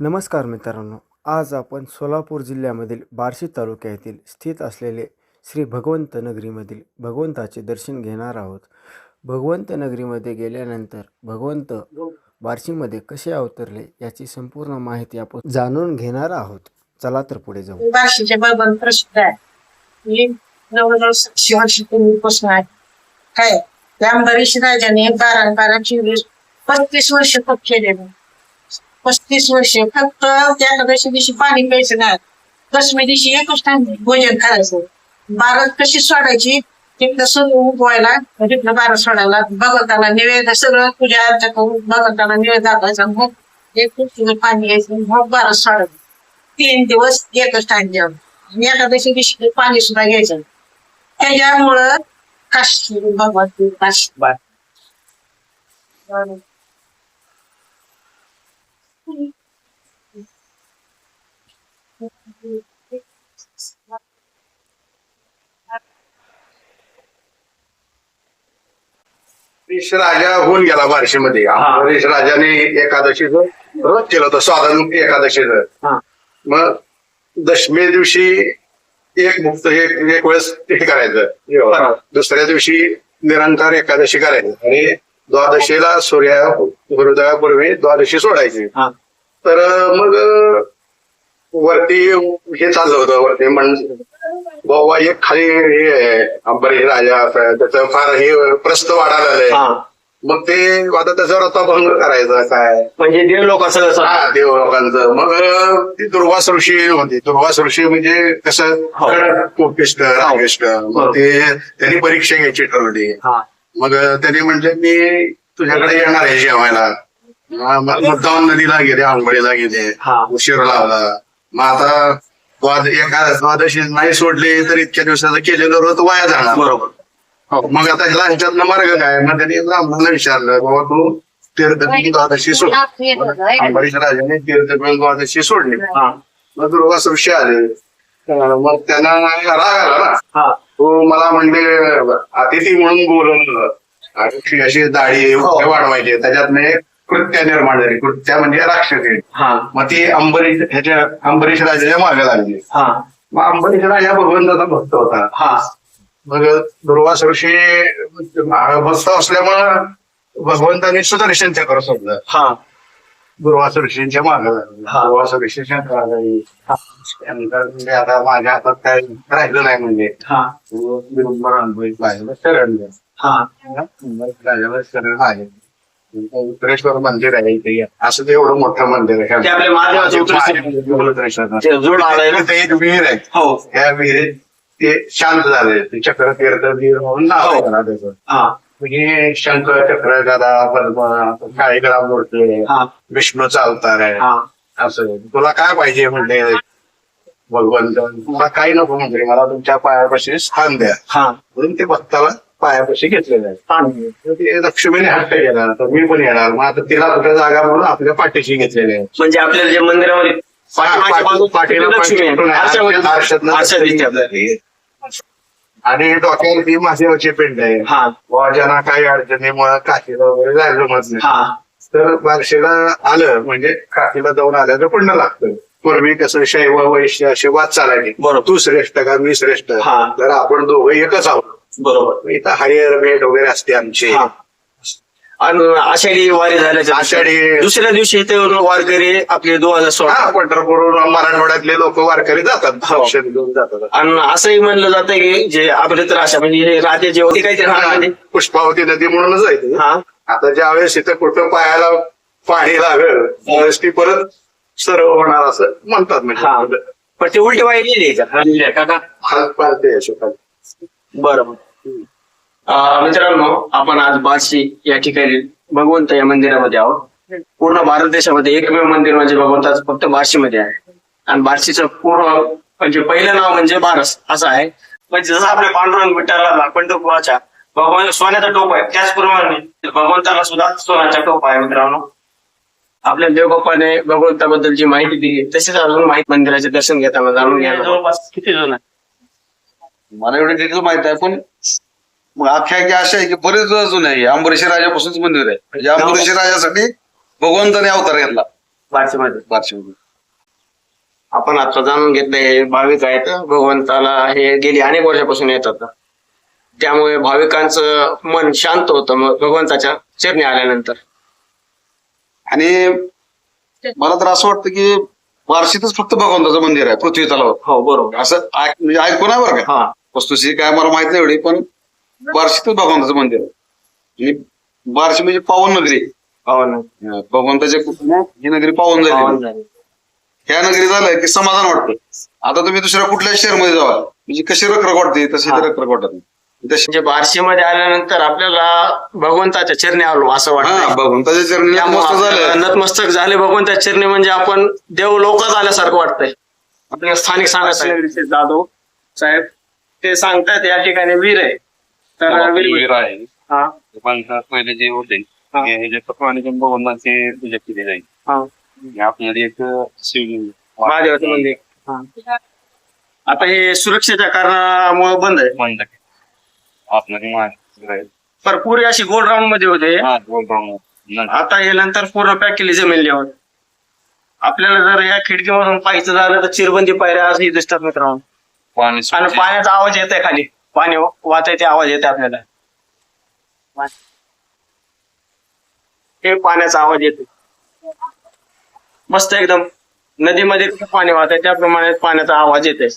नमस्कार मित्रांनो आज आपण सोलापूर जिल्ह्यामधील बार्शी तालुक्यातील स्थित असलेले श्री भगवंत नगरीमधील भगवंताचे दर्शन घेणार आहोत. भगवंत नगरीमध्ये गेल्यानंतर भगवंत बार्शीमध्ये कसे अवतरले याची संपूर्ण माहिती आपण जाणून घेणार आहोत. चला तर पुढे जाऊ. बार्शीचे भगवंत प्रसिद्ध आहे. जवळजवळ सातशे वर्षापूर्वीपासून आहे. काय? त्या राजाने बारा बारा चोवीस पस्तीस वर्ष तप केलेलं. पस्तीस वर्ष फक्त त्या एकादशी दिवशी पाणी प्यायचं नाही. दसमी दिवशी एकच टाइम भोजन करायचं. बारात कशी सोडायची? तिथलं सगळं उगवायला तिथलं बारा सोडायला. भगवंताला निवेद सगळं पूजा अर्चा करून भगवंताला निवेद दाखवायचा मग एक तुळशीचं पाणी घ्यायचं मग बारा सोडायचं. तीन दिवस एकच टाइम जेवण. एकादशी दिवशी पाणी सुद्धा घ्यायचं. त्याच्यामुळं काशी भगवती काशी. राजा होऊन गेला बार्शीमध्ये. ऋष राजाने एकादशीच व्रत केलं होतं हा. एकादशीचं. मग दशमी दिवशी एक मुक्त एक एक वेळेस हे करायचं. दुसऱ्या दिवशी निरंकार एकादशी करायचं. आणि द्वादशीला सूर्या सूर्योदयापूर्वी द्वादशी सोडायची. हा. तर मग वरती हे चाललं होतं वरती म्हण बाबा एक खाली हे आहे, अंबरीश राजा असा, त्याचं फार हे प्रस्त वाढायला हा. मग ते आता त्याच्यावर आता भंग करायचा काय? म्हणजे देव लोक असं. हा देव लोकांचं. मग ती दुर्वास ऋषी होती. दुर्वास ऋषी म्हणजे कसं? हो. कोपिष्ट रागिष्ट मग ते त्यांनी परीक्षा घ्यायची ठरवली. हा. मग त्यांनी म्हटले मी तुझ्याकडे येणार आहे जेवायला. मुद्दाम नदीला गेले आंघोळीला गेले. हा. उशीर लावला मग आता द्वाद एका द्वादशी नाही सोडले तर इतक्या दिवसाचं केलेलं व्रत वाया जाणार. बरोबर. हो, मग आता ह्याला ह्याच्यातनं मार्ग काय? मग त्यांनी ब्राह्मणाला विचारलं बाबा तू तीर्थपिंड द्वादशी सोड. अंबरीश राजाने तीर्थपिंड द्वादशी सोडली. हा. मग दुर्वास ऋषी आले. तर मग त्यांना राग आला ना. हा. तो मला म्हणले अतिथी म्हणून बोलवलं. अशी अशी दाढी हो. वाढवायची. त्याच्यातनं एक कृत्य निर्माण झाली. कृत्य म्हणजे राक्षसी हा. मग ती अंबरीश ह्याच्या अंबरीश राजाच्या मागे लागली. हा. मग अंबरीश राजा भगवंताचा भक्त होता. हा. मग दुर्वास ऋषी भक्त असल्यामुळं भगवंताने सुदर्शन चक्र सोडलं. हा. दुर्वास ऋषींच्या मागे हा. दुर्वास ऋषी. त्यानंतर म्हणजे आता माझ्या हातात काय राहिलं नाही म्हणजे. हा. पाहिलं शरण. हा. राजाला शरण आहे. उत्तरेश्वर मंदिर आहे इथे. असं ते एवढं मोठं मंदिर आहे. ते आपल्या महादेवाचं ते जोड आलाय ना? ते एक विहीर आहे. हो. त्या विहिरीत ते शांत झाले. ते चक्र तीर्थ विहीर म्हणून नाव आहे त्याला त्याचं. हा. म्हणजे शंख चक्र गदा पद्म काळीगडा मूर्ती हा. विष्णूचा अवतार आहे. हा. असं. तुला काय पाहिजे म्हणले? भगवंत. मला काही नको म्हणजे मला तुमच्या पायापाशी स्थान द्या. हा. म्हणून ते भक्ताला पायापाशी घेतलेलं आहे. तर ते लक्ष्मीने हट्ट केला तर मी पण येणार मग आता तिला कुठे जागा म्हणून आपल्या पाठीशी घेतलेले आहे म्हणजे आपल्याला जे मंदिरामध्ये पाठीमागच्या बाजूला पाठीला लक्ष्मी आहे. आरशामध्ये- आरशातनं आरशात दिसते आपल्याला. आणि डोक्यावर ती पिंड आहे हा वाजना काही अडचणीमुळे काशीला वगैरे नाही हा तर बार्शीला आलं म्हणजे काशीला जाऊन आल्याचं पुण्य लागतं पूर्वी कसं शैव वैश्य असे वाद चालायचे बरोबर. तू श्रेष्ठ का मी श्रेष्ठ हा. तर आपण दोघं एकच आहोत बरोबर. इथं हरिहर भेट वगैरे असते आमची. हा. आणि आषाढी वारी झाल्याच्या आषाढी- दुसऱ्या दिवशी ते वारकरी आपले दोन हजार सोळा हा पंढरपूर मराठवाड्यातले लोक वारकरी जातात. हो. दर्शन घेऊन जातात. आणि असंही म्हणलं जातं की जे आपले तर अशा म्हणजे हे राधे जे होते काहीतरी राहण्यामध्ये पुष्पावती नदी म्हणूनच आहे ती. हा. आता ज्यावेळेस इथं कुठं पायाला पाणी लागेल त्यावेळेस ती परत सर्व होणार असं म्हणतात हा. म्हणजे पण ते उलटी वाई लिहिली याच्यात. काका हात पाळते अशोकात बरोबर. मित्रांनो आपण आज बार्शी या ठिकाणी भगवंत या मंदिरामध्ये आहोत. पूर्ण भारत देशामध्ये एकमेव मंदिर म्हणजे भगवंताचं फक्त बार्शीमध्ये आहे. आणि बार्शीचं पूर्ण म्हणजे पहिलं नाव म्हणजे बारस असं आहे. म्हणजे जसं आपल्या पांडुरंग विठ्ठलाला पंढरपुराच्या भगवान सोन्याचा टोप आहे त्याचप्रमाणे भगवंताला सुद्धा सोन्याचा टोप आहे मित्रांनो. आपल्या देवबाप्पाने भगवंताबद्दलची माहिती दिली तसेच अजून माहिती मंदिराचे दर्शन घेताना जाणून घ्या जवळपास किती जण आहे मला एवढं डिटेल माहीत आहे पण मग आख्यायिकी अशी आहे की बरेच अजून आहे. अंबरीशी राजापासूनच मंदिर आहे. म्हणजे अंबरीशी राजासाठी भगवंताने अवतार घेतला. बारशीमध्ये. बारशीमध्ये. आपण आता जाणून घेतलं हे भाविक आहेत भगवंताला हे गेली अनेक वर्षापासून येतात. त्यामुळे भाविकांचं मन शांत होतं मग भगवंताच्या चरणी आल्यानंतर. आणि मला तर असं वाटतं की बार्शीतच फक्त भगवंताचं मंदिर आहे पृथ्वी तलावात हो बरोबर. असं ऐक- म्हणजे ऐकून आहे बरं का? हा. वस्तुशी काय मला माहीत नाही एवढी पण बार्शीतच भगवंताचं मंदिर आहे. आणि बार्शी म्हणजे पावन नगरी. हो ना अं, भगवंताच्या कृपेने ही. नगरी पावन पावन झाली. झाले. ह्या नगरी झालंय की समाधान वाटतं. आता तुम्ही दुसऱ्या कुठल्याच शहरमध्ये जावा. म्हणजे कशी रखरख वाटते? तशी हा. रखरख वाटत नाही. तशी म्हणजे बारशीमध्ये आल्यानंतर आपल्याला भगवंताच्या चरणी आलो असं हा वाटतं भगवंताच्या चरणी झालं नतमस्तक झाले भगवंताच्या चरणी म्हणजे आपण देव लोकात आल्यासारखं वाटतंय. आपल्या स्थानिक सांगितले जाधव साहेब ते सांगतात या ठिकाणी वीर आहे. तर वीर आहे. हा. माणसात पहिले जे होते हा. हे जे प्रमाणे भगवंताचे पूजा केली जाईल आपल्याला एक शिवलिंग महादेवाचं मंदिर. हा. आता हे सुरक्षेच्या कारणामुळे बंद आहे. बंद आहे. आहे. पण पूर्वी अशी गोल राऊंडमध्ये होते. हा, गोल राऊंड. आता हे नंतर पूर्ण पॅक केली जमीन लेवल आपल्याला जर या खिडकीमधून पाहायचं झालं तर चिरबंदी पायऱ्या असंही दिसतात मित्रांनो. पाणी आणि. पाण्याचा आवाज येत आहे खाली. पाणी वाचायचे आवाज येते आपल्याला. हे पाण्याचा आवाज येतो मस्त एकदम. नदीमध्ये कसं पाणी वाहत आहे त्याप्रमाणे पाण्याचा आवाज येते